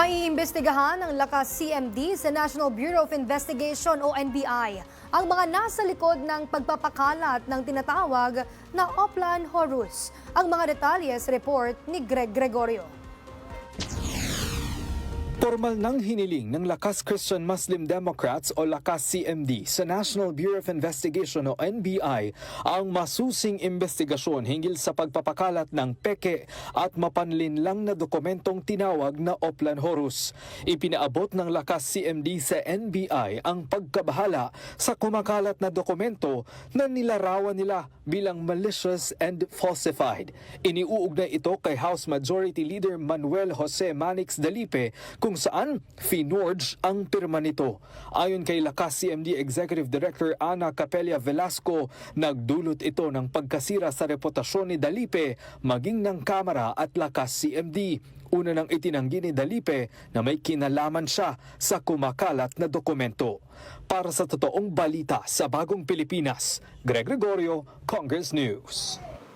Maiimbestigahan ng lakas CMD sa National Bureau of Investigation o NBI ang mga nasa likod ng pagpapakalat ng tinatawag na Oplan Horus. Ang mga detalye sa report ni Greg Gregorio. Formal nang hiniling ng Lakas Christian Muslim Democrats o Lakas CMD sa National Bureau of Investigation o NBI ang masusing investigasyon hinggil sa pagpapakalat ng peke at mapanlinlang na dokumentong tinawag na Oplan Horus. Ipinaabot ng Lakas CMD sa NBI ang pagkabahala sa kumakalat na dokumento na nilarawan nila bilang malicious and falsified. Iniuugnay ito kay House Majority Leader Manuel Jose Manix Dalipe kung saan finorge ang pirma nito. Ayon kay Lakas CMD Executive Director Ana Capella Velasco, nagdulot ito ng pagkasira sa reputasyon ni Dalipe maging ng Kamara at Lakas CMD. Una nang itinanggi ni Dalipe na may kinalaman siya sa kumakalat na dokumento. Para sa totoong balita sa Bagong Pilipinas, Greg Gregorio, Congress News.